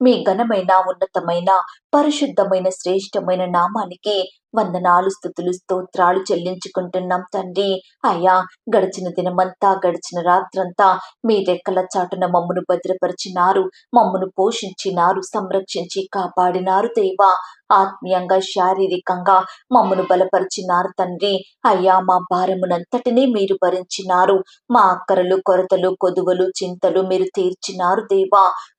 మీ ఘనమైన ఉన్నతమైన పరిశుద్ధమైన శ్రేష్టమైన నామానికి వందనాలు స్థుతులు స్తోత్రాలు చెల్లించుకుంటున్నాం తండ్రి. అయ్యా గడిచిన దినమంతా గడిచిన రాత్రంతా మీ రెక్కల చాటున మమ్మను భద్రపరిచినారు మమ్మను పోషించినారు సంరక్షించి కాపాడినారు దేవా. ఆత్మీయంగా శారీరకంగా మమ్మను బలపరిచినారు తండ్రి. అయ్యా మా భారమునంతటినీ మీరు భరించినారు. మా అక్కరలు కొరతలు కొదువలు చింతలు మీరు తీర్చినారు దేవా.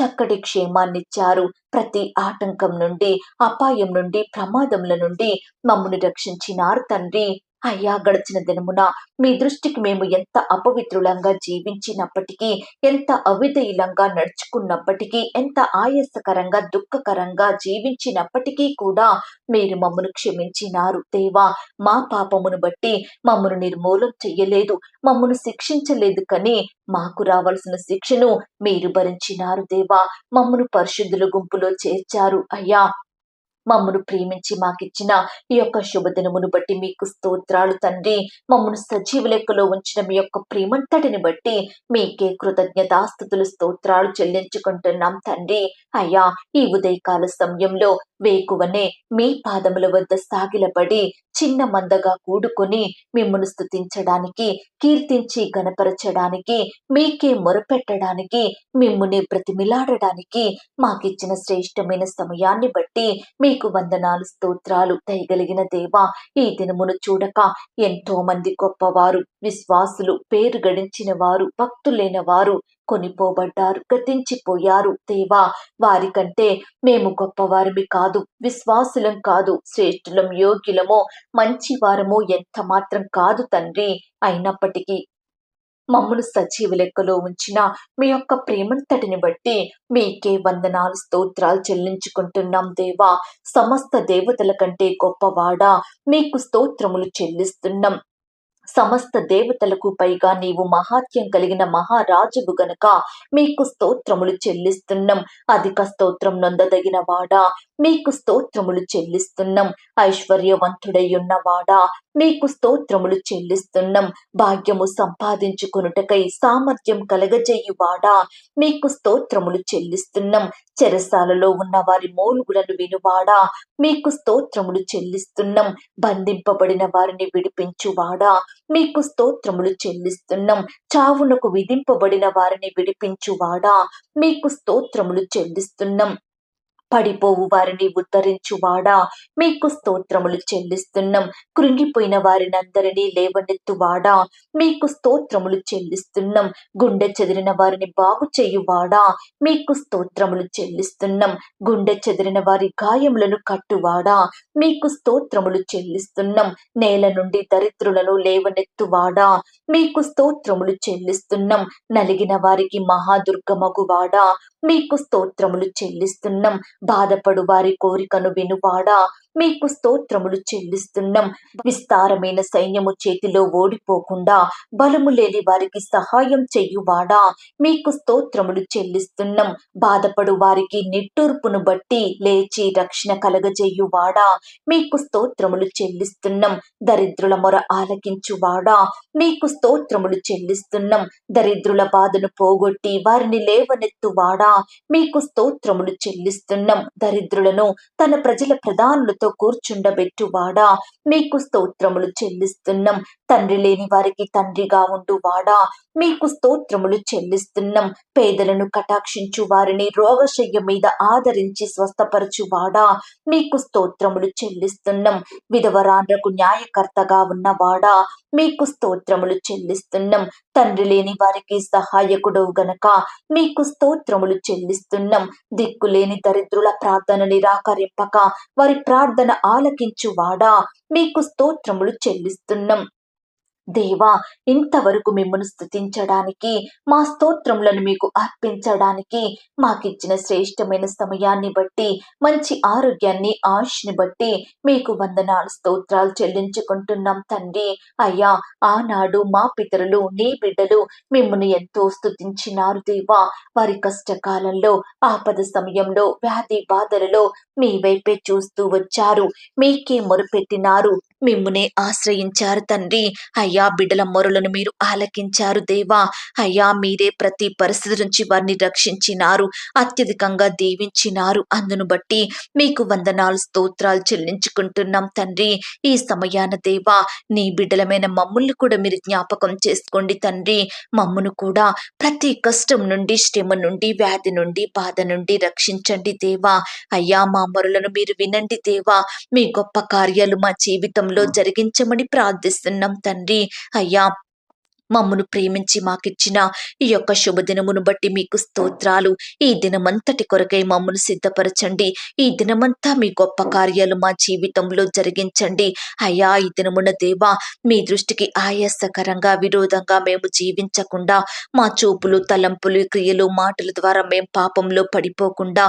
చక్కటి క్షేమాన్నిచ్చారు. ప్రతి ఆటంకం నుండి అపాయం నుండి ప్రమాదముల నుండి మమ్మల్ని రక్షించినారు తండ్రి. అయ్యా గడిచిన దినమున మీ దృష్టికి మేము ఎంత అపవిత్రులంగా జీవించినప్పటికీ ఎంత అవిధేయులంగా నడుచుకున్నప్పటికీ ఎంత ఆయాసకరంగా దుఃఖకరంగా జీవించినప్పటికీ కూడా మీరు మమ్మను క్షమించినారు దేవా. మా పాపమును బట్టి మమ్మను నిర్మూలం చెయ్యలేదు మమ్మను శిక్షించలేదు కానీ మాకు రావాల్సిన శిక్షను మీరు భరించినారు దేవా. మమ్మను పరిశుద్ధుల గుంపులో చేర్చారు అయ్యా. మమ్మను ప్రేమించి మాకిచ్చిన ఈ యొక్క శుభదినమును బట్టి మీకు స్తోత్రాలు తండ్రి. మమ్మను సజీవ లెక్కలో ఉంచిన మీ యొక్క ప్రేమంతటిని బట్టి మీకే కృతజ్ఞతాస్థుతులు స్తోత్రాలు చెల్లించుకుంటున్నాం తండ్రి. అయ్యా ఈ ఉదయకాల సమయంలో వేకువనే మీ పాదముల వద్ద సాగిలపడి చిన్న మందగా కూడుకొని మిమ్మల్ని స్తుతించడానికి కీర్తించి గణపరచడానికి మీకే మొరపెట్టడానికి మిమ్ముని బ్రతిమిలాడడానికి మాకిచ్చిన శ్రేష్టమైన సమయాన్ని బట్టి మీకు వందనాలు స్తోత్రాలు దయగలిగిన దేవా ఈ దినమును చూడక ఎంతో మంది గొప్పవారు విశ్వాసులు పేరు గడించిన వారు భక్తులైన వారు కొనిపోబడ్డారు గతించిపోయారు. దేవా వారికంటే మేము గొప్పవారిమి కాదు విశ్వాసులం కాదు శ్రేష్ఠులం యోగ్యులమో మంచి వారము ఎంత మాత్రం కాదు తండ్రి. అయినప్పటికీ మమ్మను సజీవ లెక్కలో ఉంచిన మీ యొక్క ప్రేమంతటిని బట్టి మీకే వందనాలు స్తోత్రాలు చెల్లించుకుంటున్నాం దేవా. సమస్త దేవతల కంటే గొప్పవాడా మీకు స్తోత్రములు చెల్లిస్తున్నాం. సమస్త దేవతలకు పైగా నీవు మహాత్యం కలిగిన మహారాజువు గనక మీకు స్తోత్రములు చెల్లిస్తున్నాం. అధిక స్తోత్రం నొందదగిన వాడా? మీకు స్తోత్రములు చెల్లిస్తున్నాం. ఐశ్వర్యవంతుడై ఉన్నవాడా మీకు స్తోత్రములు చెల్లిస్తున్నాం. భాగ్యము సంపాదించుకొనుటకై సామర్థ్యం కలగజేయువాడా? మీకు స్తోత్రములు చెల్లిస్తున్నాం. చెరసాలలో ఉన్న వారి మోలుగులను వినువాడా? మీకు స్తోత్రములు చెల్లిస్తున్నాం. బంధింపబడిన వారిని విడిపించువాడా? మీకు స్తోత్రములు చెల్లిస్తున్నాం. చావునకు విధింపబడిన వారిని విడిపించువాడా? మీకు స్తోత్రములు చెల్లిస్తున్నాం. పడిపోవు వారిని ఉద్ధరించువాడా? మీకు స్తోత్రములు చెల్లిస్తున్నాం. కృంగిపోయిన వారిని అందరినీ లేవనెత్తువాడా? మీకు స్తోత్రములు చెల్లిస్తున్నాం. గుండె చెదిరిన వారిని బాగు చేయువాడా? మీకు స్తోత్రములు చెల్లిస్తున్నాం. గుండె చెదిరిన వారి గాయములను కట్టువాడా? మీకు స్తోత్రములు చెల్లిస్తున్నాం. నేల నుండి దరిద్రులను లేవనెత్తువాడా? మీకు స్తోత్రములు చెల్లిస్తున్నాం. నలిగిన వారికి మహాదుర్గమగువాడా? మీకు స్తోత్రములు చెల్లిస్తున్నాం. బాధపడు వారి కోరికను వినువాడా? మీకు స్తోత్రములు చెల్లిస్తున్నాం. విస్తారమైన సైన్యము చేతిలో ఓడిపోకుండా బలము లేని వారికి సహాయం చెయ్యువాడా మీకు స్తోత్రములు చెల్లిస్తున్నాం. బాధపడు వారికి నిట్టూర్పును బట్టి లేచి రక్షణ కలగజేయువాడా? మీకు స్తోత్రములు చెల్లిస్తున్నాం. దరిద్రుల మొర ఆలకించువాడా? మీకు స్తోత్రములు చెల్లిస్తున్నాం. దరిద్రుల బాధను పోగొట్టి వారిని లేవనెత్తువాడా? మీకు స్తోత్రములు చెల్లిస్తున్నాం. దరిద్రులను తన ప్రజల ప్రధానులు కూర్చుండబెట్టువాడా? మీకు స్తోత్రములు చెల్లిస్తున్నాం. తండ్రి లేని వారికి తండ్రిగా ఉండు వాడా. మీకు స్తోత్రములు చెల్లిస్తున్నాం. పేదలను కటాక్షించు వారిని రోగశయ్య మీద ఆదరించి స్వస్థపరచు వాడా. మీకు స్తోత్రములు చెల్లిస్తున్నాం. విధవరాండ్రకు న్యాయకర్తగా ఉన్నవాడా మీకు స్తోత్రములు చెల్లిస్తున్నాం. తండ్రి లేని వారికి సహాయకుడు గనక మీకు స్తోత్రములు చెల్లిస్తున్నాం. దిక్కులేని దరిద్రుల ప్రార్థన నిరాకరింపక వారి ప్రార్థన ఆలకించువాడా మీకు స్తోత్రములు చెల్లిస్తున్నాం. దేవా ఇంతవరకు మిమ్మల్ని స్తుతించడానికి మా స్తోత్రములను మీకు అర్పించడానికి మాకిచ్చిన శ్రేష్టమైన సమయాన్ని బట్టి మంచి ఆరోగ్యాన్ని ఆశని బట్టి మీకు వందనాలు స్తోత్రాలు చెల్లించుకుంటున్నాం తండ్రి. అయ్యా ఆనాడు మా పితరులు నీ బిడ్డలు మిమ్మల్ని ఎంతో స్తుతించినారు దేవా. వారి కష్టకాలంలో ఆపద సమయంలో వ్యాధి బాధలలో మీ వైపే చూస్తూ వచ్చారు. మీకే మొరుపెట్టినారు. మిమ్మునే ఆశ్రయించారు తండ్రి. అయ్యా బిడ్డల మొరలను మీరు ఆలకించారు దేవా. అయ్యా మీరే ప్రతి పరిస్థితి నుంచి వారిని రక్షించినారు. అత్యధికంగా దీవించినారు. అందును బట్టి మీకు వందనాలు స్తోత్రాలు చెల్లించుకుంటున్నాం తండ్రి. ఈ సమయాన దేవా నీ బిడ్డలమైన మమ్ముల్ని కూడా మీరు జ్ఞాపకం చేసుకోండి తండ్రి. మమ్మును కూడా ప్రతి కష్టం నుండి శ్రమ నుండి వ్యాధి నుండి బాధ నుండి రక్షించండి దేవా. అయ్యా మా మొరలను మీరు వినండి దేవా. మీ గొప్ప కార్యాలు మా జీవితంలో జరిగించమని ప్రార్థిస్తున్నాం తండ్రి. అయ్యా మమ్మను ప్రేమించి మాకిచ్చిన ఈ యొక్క శుభదినమును బట్టి మీకు స్తోత్రాలు. ఈ దినమంతటి కొరకై మమ్మను సిద్ధపరచండి. ఈ దినమంతా మీ గొప్ప కార్యాలు మా జీవితంలో జరిగించండి. అయ్యా ఈ దినమున దేవా మీ దృష్టికి ఆయాసకరంగా విరోధంగా మేము జీవించకుండా మా చూపులు తలంపులు క్రియలు మాటల ద్వారా మేము పాపంలో పడిపోకుండా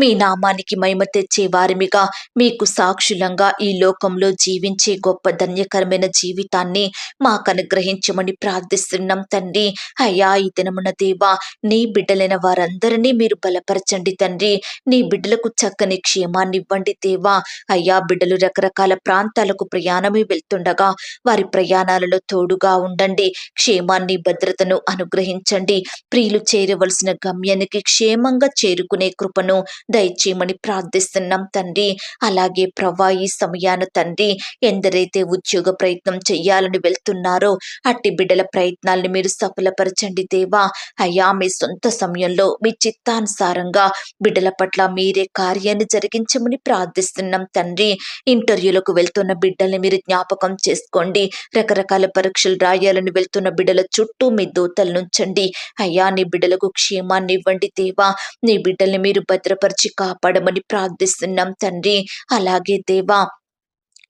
మీ నామానికి మహిమ తెచ్చే వారిమిగా మీకు సాక్షులంగా ఈ లోకంలో జీవించే గొప్ప ధన్యకరమైన జీవితాన్ని మాకు అనుగ్రహించమని ప్రార్థిస్తున్నాం తండ్రి. అయ్యా ఈ దినమున దేవా నీ బిడ్డలైన వారందరినీ మీరు బలపరచండి తండ్రి. నీ బిడ్డలకు చక్కని క్షేమాన్ని ఇవ్వండి దేవా. అయ్యా బిడ్డలు రకరకాల ప్రాంతాలకు ప్రయాణమే వెళ్తుండగా వారి ప్రయాణాలలో తోడుగా ఉండండి. క్షేమాన్ని భద్రతను అనుగ్రహించండి. ప్రియులు చేరవలసిన గమ్యానికి క్షేమంగా చేరుకునే కృపను దయచేయమని ప్రార్థిస్తున్నాం తండ్రి. అలాగే ప్రవ్వా ఈ సమయాన తండ్రి ఎందరైతే ఉద్యోగ ప్రయత్నం చేయాలని వెళ్తున్నారో అట్టి బిడ్డల ప్రయత్నాల్ని మీరు సఫలపరచండి దేవా. అయ్యా మీ సొంత సమయంలో మీ చిత్తానుసారంగా బిడ్డల పట్ల మీరే కార్యాన్ని జరిగించమని ప్రార్థిస్తున్నాం తండ్రి. ఇంటర్వ్యూలకు వెళ్తున్న బిడ్డల్ని మీరు జ్ఞాపకం చేసుకోండి. రకరకాల పరీక్షలు రాయాలని వెళ్తున్న బిడ్డల చుట్టూ మీ దూతలు నుంచండి అయ్యా నీ బిడ్డలకు క్షేమాన్ని ఇవ్వండి దేవా. నీ బిడ్డల్ని మీరు భద్రపరచ కాపాడమని ప్రార్థిస్తున్నాం తండ్రి. అలాగే దేవా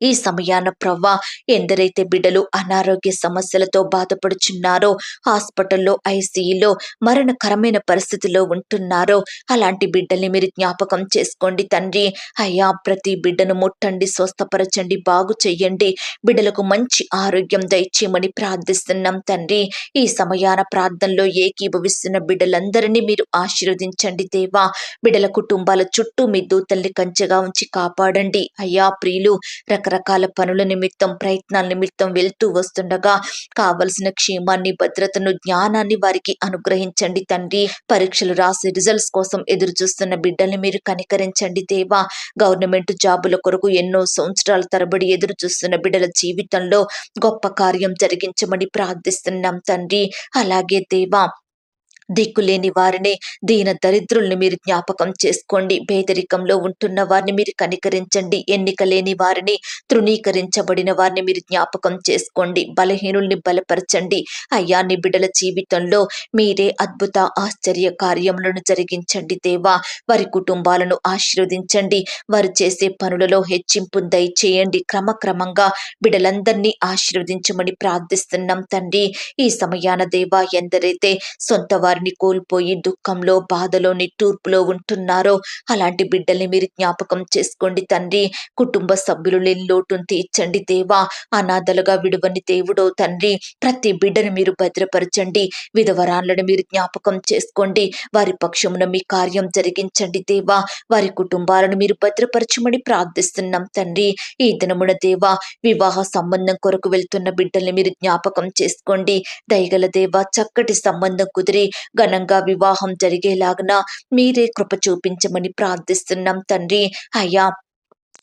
ఈ సమయాన ప్రవ్వా ఎందరైతే బిడ్డలు అనారోగ్య సమస్యలతో బాధపడుచున్నారో హాస్పిటల్లో ఐసీయూలో మరణకరమైన పరిస్థితిలో ఉంటున్నారో అలాంటి బిడ్డల్ని మీరు జ్ఞాపకం చేసుకోండి తండ్రి. అయ్యా ప్రతి బిడ్డను ముట్టండి స్వస్థపరచండి బాగు చెయ్యండి. బిడ్డలకు మంచి ఆరోగ్యం దయచేయమని ప్రార్థిస్తున్నాం తండ్రి. ఈ సమయాన ప్రార్థనలో ఏకీభవిస్తున్న బిడ్డలందరినీ మీరు ఆశీర్వదించండి దేవా. బిడ్డల కుటుంబాల చుట్టూ మీ దూతల్ని కంచెగా ఉంచి కాపాడండి. అయ్యా ప్రియులు రక రకరకాల పనుల నిమిత్తం ప్రయత్నాల నిమిత్తం వెళ్తూ వస్తుండగా కావలసిన క్షేమాన్ని భద్రతను జ్ఞానాన్ని వారికి అనుగ్రహించండి తండ్రి. పరీక్షలు రాసి రిజల్ట్స్ కోసం ఎదురు చూస్తున్న బిడ్డల్ని మీరు కనికరించండి దేవా. గవర్నమెంట్ జాబుల కొరకు ఎన్నో సంవత్సరాల తరబడి ఎదురు చూస్తున్న బిడ్డల జీవితంలో గొప్ప కార్యం జరిగించమని ప్రార్థిస్తున్నాం తండ్రి. అలాగే దేవా దిక్కులేని వారిని దీన దరిద్రుల్ని మీరు జ్ఞాపకం చేసుకోండి. పేదరికంలో ఉంటున్న వారిని మీరు కనికరించండి. ఎన్నిక లేని వారిని తృణీకరించబడిన వారిని మీరు జ్ఞాపకం చేసుకోండి. బలహీనుల్ని బలపరచండి. అయ్యా నీ బిడ్డల జీవితంలో మీరే అద్భుత ఆశ్చర్య కార్యములను జరిగించండి దేవా. వారి కుటుంబాలను ఆశీర్వదించండి. వారు చేసే పనులలో హెచ్చింపు దయచేయండి. క్రమక్రమంగా బిడలందరినీ ఆశీర్వదించమని ప్రార్థిస్తున్నాం తండ్రి. ఈ సమయాన దేవా ఎందరైతే సొంత వారి వారిని కోల్పోయి దుఃఖంలో బాధలో నిట్టూర్పులో ఉంటున్నారో అలాంటి బిడ్డల్ని మీరు జ్ఞాపకం చేసుకోండి తండ్రి. కుటుంబ సభ్యులు లేని లోటును తీర్చండి దేవా. అనాథలుగా విడువని దేవుడో తండ్రి. ప్రతి బిడ్డను మీరు భద్రపరచండి. విధవరాళ్ళను మీరు జ్ఞాపకం చేసుకోండి. వారి పక్షమున మీ కార్యం జరిగించండి దేవా. వారి కుటుంబాలను మీరు భద్రపరచమని ప్రార్థిస్తున్నాం తండ్రి. ఈ దినమున దేవా వివాహ సంబంధం కొరకు వెళ్తున్న బిడ్డల్ని మీరు జ్ఞాపకం చేసుకోండి. దయగల దేవా చక్కటి సంబంధం కుదిరి ఘనంగా వివాహం జరిగేలాగన మీరే కృప చూపించమని ప్రార్థిస్తున్నాం తండ్రి. అయ్యా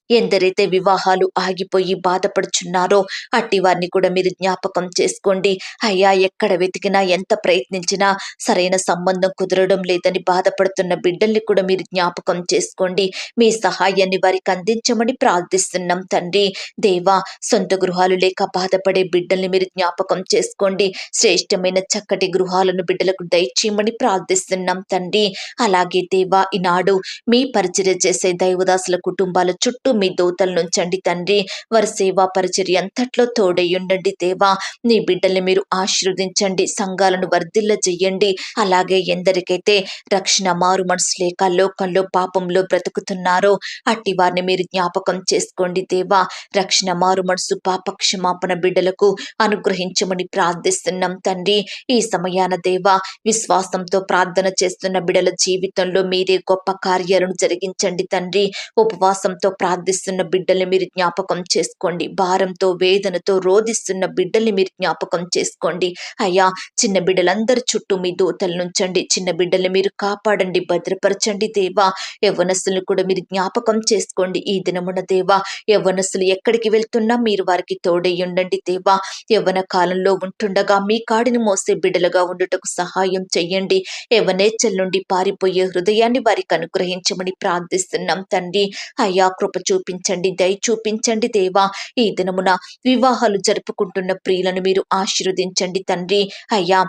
ఎందరైతే వివాహాలు ఆగిపోయి బాధపడుచున్నారో అట్టి వారిని కూడా మీరు జ్ఞాపకం చేసుకోండి. అయ్యా ఎక్కడ వెతికినా ఎంత ప్రయత్నించినా సరైన సంబంధం కుదరడం లేదని బాధపడుతున్న బిడ్డల్ని కూడా మీరు జ్ఞాపకం చేసుకోండి. మీ సహాయాన్ని వారికి అందించమని ప్రార్థిస్తున్నాం తండ్రి. దేవా సొంత గృహాలు లేక బాధపడే బిడ్డల్ని మీరు జ్ఞాపకం చేసుకోండి. శ్రేష్టమైన చక్కటి గృహాలను బిడ్డలకు దయచేయమని ప్రార్థిస్తున్నాం తండ్రి. అలాగే దేవా ఈనాడు మీ పరిచర్య చేసే దైవదాసుల కుటుంబాల చుట్టూ మీ దూతలనుంచండి తండ్రి. వారి సేవా పరిచర్య అంతట్లో తోడయ్యుండండి దేవా. నీ బిడ్డల్ని మీరు ఆశీర్వదించండి. సంఘాలను వర్ధిల్ల చెయ్యండి అలాగే ఎందరికైతే రక్షణ మారు మనసు లేక లోకంలో పాపంలో బ్రతుకుతున్నారో అట్టి వారిని మీరు జ్ఞాపకం చేసుకోండి దేవా. రక్షణ మారు మనసు పాప క్షమాపణ బిడ్డలకు అనుగ్రహించమని ప్రార్థిస్తున్నాం తండ్రి. ఈ సమయాన దేవా విశ్వాసంతో ప్రార్థన చేస్తున్న బిడ్డల జీవితంలో మీరే గొప్ప కార్యాలను జరిగించండి తండ్రి. ఉపవాసంతో ప్రార్థిస్తున్న బిడ్డల్ని మీరు జ్ఞాపకం చేసుకోండి. భారంతో వేదనతో రోధిస్తున్న బిడ్డల్ని మీరు జ్ఞాపకం చేసుకోండి. అయ్యా చిన్న బిడ్డలందరి చుట్టూ మీ దూతల నుంచండి చిన్న బిడ్డల్ని మీరు కాపాడండి. భద్రపరచండి దేవా. యవ్వనస్తులను కూడా మీరు జ్ఞాపకం చేసుకోండి. ఈ దినమున దేవా యవ్వనస్తులు ఎక్కడికి వెళ్తున్నా మీరు వారికి తోడై ఉండండి దేవా. యవ్వన కాలంలో ఉంటుండగా మీ కాడిని మోసే బిడ్డలుగా ఉండుటకు సహాయం చెయ్యండి. యవ్వనేచ్చల నుండి పారిపోయే హృదయాన్ని వారికి అనుగ్రహించమని ప్రార్థిస్తున్నాం తండ్రి. అయ్యా కృపచూ చూపించండి దయ చూపించండి దేవా. ఈ దినమున వివాహాలు జరుపుకుంటున్న ప్రియులను మీరు ఆశీర్వదించండి తండ్రి. అయ్యా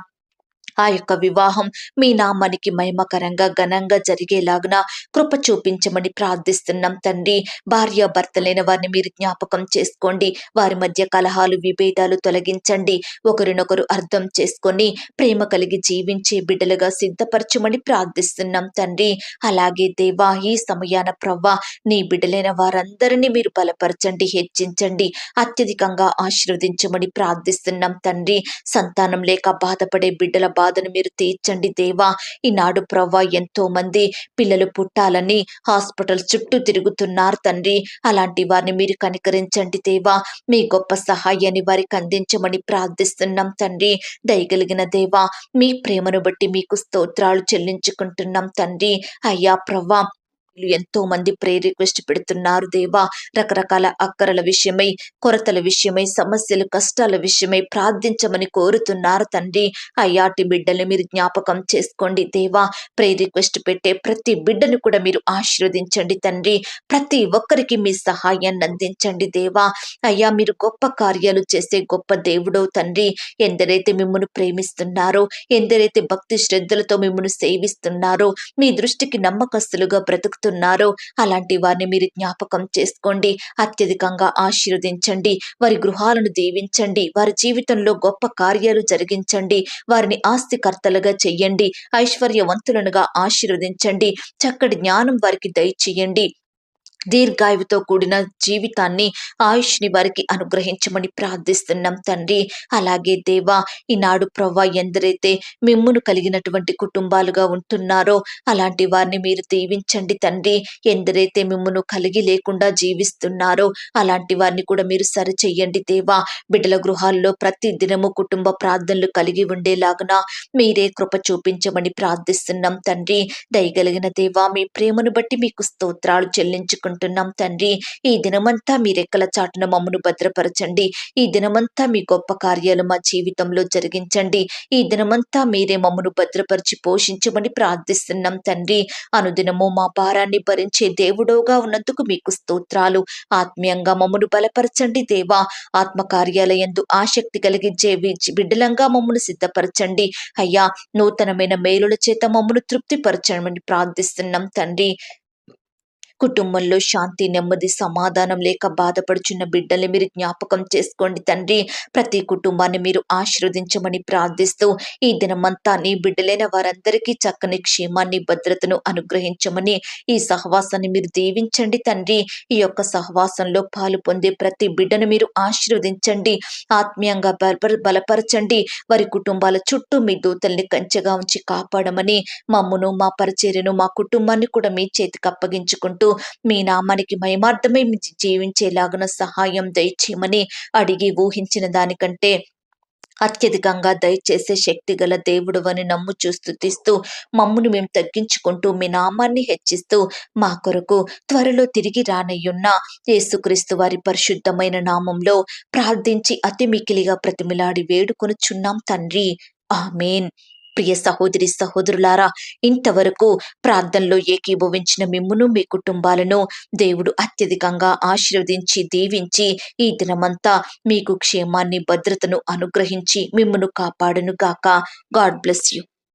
ఆ యొక్క వివాహం మీ నామానికి మహిమకరంగా ఘనంగా జరిగేలాగున కృప చూపించమని ప్రార్థిస్తున్నాం తండ్రి. భార్య భర్తలైన వారిని మీరు జ్ఞాపకం చేసుకోండి. వారి మధ్య కలహాలు విభేదాలు తొలగించండి. ఒకరినొకరు అర్థం చేసుకొని ప్రేమ కలిగి జీవించే బిడ్డలుగా సిద్ధపరచమని ప్రార్థిస్తున్నాం తండ్రి. అలాగే దేవా ఈ సమయాన ప్రవ్వ నీ బిడ్డలైన వారందరినీ మీరు బలపరచండి హెచ్చించండి. అత్యధికంగా ఆశీర్వదించమని ప్రార్థిస్తున్నాం తండ్రి. సంతానం లేక బాధపడే బిడ్డల బాధను మీరు తీర్చండి దేవా. ఈనాడు ప్రవ్వ ఎంతో మంది పిల్లలు పుట్టాలని హాస్పిటల్ చుట్టూ తిరుగుతున్నారు తండ్రి. అలాంటి వారిని మీరు కనికరించండి దేవా. మీ గొప్ప సహాయాన్ని వారికి అందించమని ప్రార్థిస్తున్నాం తండ్రి. దయగలిగిన దేవా మీ ప్రేమను బట్టి మీకు స్తోత్రాలు చెల్లించుకుంటున్నాం తండ్రి. అయ్యా ప్రవ్వా ఎంతో మంది ప్రే రిక్వెస్ట్ పెడుతున్నారు దేవా. రకరకాల అక్కరల విషయమై కొరతల విషయమై సమస్యలు కష్టాల విషయమై ప్రార్థించమని కోరుతున్నారు తండ్రి. అయ్యాటి బిడ్డల్ని మీరు జ్ఞాపకం చేసుకోండి దేవా. ప్రే రిక్వెస్ట్ పెట్టే ప్రతి బిడ్డను కూడా మీరు ఆశీర్వదించండి తండ్రి. ప్రతి ఒక్కరికి మీ సహాయాన్ని అందించండి దేవా. అయ్యా మీరు గొప్ప కార్యాలు చేసే గొప్ప దేవుడవు తండ్రి. ఎందరైతే మిమ్మల్ని ప్రేమిస్తున్నారో ఎందరైతే భక్తి శ్రద్ధలతో మిమ్మల్ని సేవిస్తున్నారో మీ దృష్టికి నమ్మకస్తులుగా చేస్తున్నారో అలాంటి వారిని మీరు జ్ఞాపకం చేసుకోండి అత్యధికంగా ఆశీర్వదించండి వారి గృహాలను దీవించండి వారి జీవితంలో గొప్ప కార్యాలు జరిగించండి వారిని ఆస్తికర్తలుగా చెయ్యండి ఐశ్వర్యవంతులనుగా ఆశీర్వదించండి చక్కటి జ్ఞానం వారికి దయచేయండి. దీర్ఘాయువుతో కూడిన జీవితాన్ని ఆయుష్ని వారికి అనుగ్రహించమని ప్రార్థిస్తున్నాం తండ్రి. అలాగే దేవా ఈనాడు ప్రవ్వ ఎందరైతే మిమ్మును కలిగినటువంటి కుటుంబాలుగా ఉంటున్నారో అలాంటి వారిని మీరు దీవించండి తండ్రి. ఎందరైతే మిమ్మును కలిగి లేకుండా జీవిస్తున్నారో అలాంటి వారిని కూడా మీరు సరిచెయ్యండి దేవా. బిడ్డల గృహాల్లో ప్రతి దినము కుటుంబ ప్రార్థనలు కలిగి ఉండేలాగున మీరే కృప చూపించమని ప్రార్థిస్తున్నాం తండ్రి. దయగలిగిన దేవా మీ ప్రేమను బట్టి మీకు స్తోత్రాలు చెల్లించుకుంటున్నాం. తండ్రి. ఈ దినమంతా మీ రెక్కల చాటున మమ్మను భద్రపరచండి. ఈ దినమంతా మీ గొప్ప కార్యాలు మా జీవితంలో జరిగించండి. ఈ దినమంతా మీరే మమ్మను భద్రపరిచి పోషించమని ప్రార్థిస్తున్నాం తండ్రి. అనుదినము మా భారాన్ని భరించే దేవుడోగా ఉన్నందుకు మీకు స్తోత్రాలు. ఆత్మీయంగా మమ్మను బలపరచండి దేవా. ఆత్మ కార్యాలయందు ఆసక్తి కలిగించే బిడ్డలంగా మమ్మను సిద్ధపరచండి. అయ్యా నూతనమైన మేలుల చేత మమ్మను తృప్తిపరచమని ప్రార్థిస్తున్నాం తండ్రి. కుటుంబంలో శాంతి నెమ్మది సమాధానం లేక బాధపడుచున్న బిడ్డల్ని మీరు జ్ఞాపకం చేసుకోండి తండ్రి. ప్రతి కుటుంబాన్ని మీరు ఆశీర్వదించమని ప్రార్థిస్తూ ఈ దినమంతా నీ బిడ్డలైన వారందరికీ చక్కని క్షేమాన్ని భద్రతను అనుగ్రహించమని ఈ సహవాసాన్ని మీరు దీవించండి తండ్రి. ఈ యొక్క సహవాసంలో పాలు పొందే ప్రతి బిడ్డను మీరు ఆశీర్వదించండి. ఆత్మీయంగా బలపరచండి. వారి కుటుంబాల చుట్టూ మీ దూతల్ని కంచెగా ఉంచి కాపాడమని మమ్మను మా పరిచర్యను మా కుటుంబాన్ని కూడా మీ చేతికి అప్పగించుకుంటూ మీ నామానికి మహిమార్థమై మీ జీవించేలాగున సహాయం దయచేయమని అడిగి ఊహించిన దానికంటే అత్యధికంగా దయచేసే శక్తి గల దేవుడు అని నమ్ము స్థుతిస్తూ మమ్మును మేము తగ్గించుకుంటూ మీ నామాన్ని హెచ్చిస్తూ మా కొరకు త్వరలో తిరిగి రానయ్యున్న యేసుక్రీస్తు వారి పరిశుద్ధమైన నామంలో ప్రార్థించి అతి మికిలిగా ప్రతిమిలాడి వేడుకొనుచున్నాం తండ్రి. ఆమెన్. ప్రియ సహోదరి సహోదరులారా ఇంతవరకు ప్రార్థనలో ఏకీభవించిన మిమ్మును మీ కుటుంబాలను దేవుడు అత్యధికంగా ఆశీర్వదించి దీవించి ఈ దినమంతా మీకు క్షేమాన్ని భద్రతను అనుగ్రహించి మిమ్మును కాపాడును గాక. God bless you.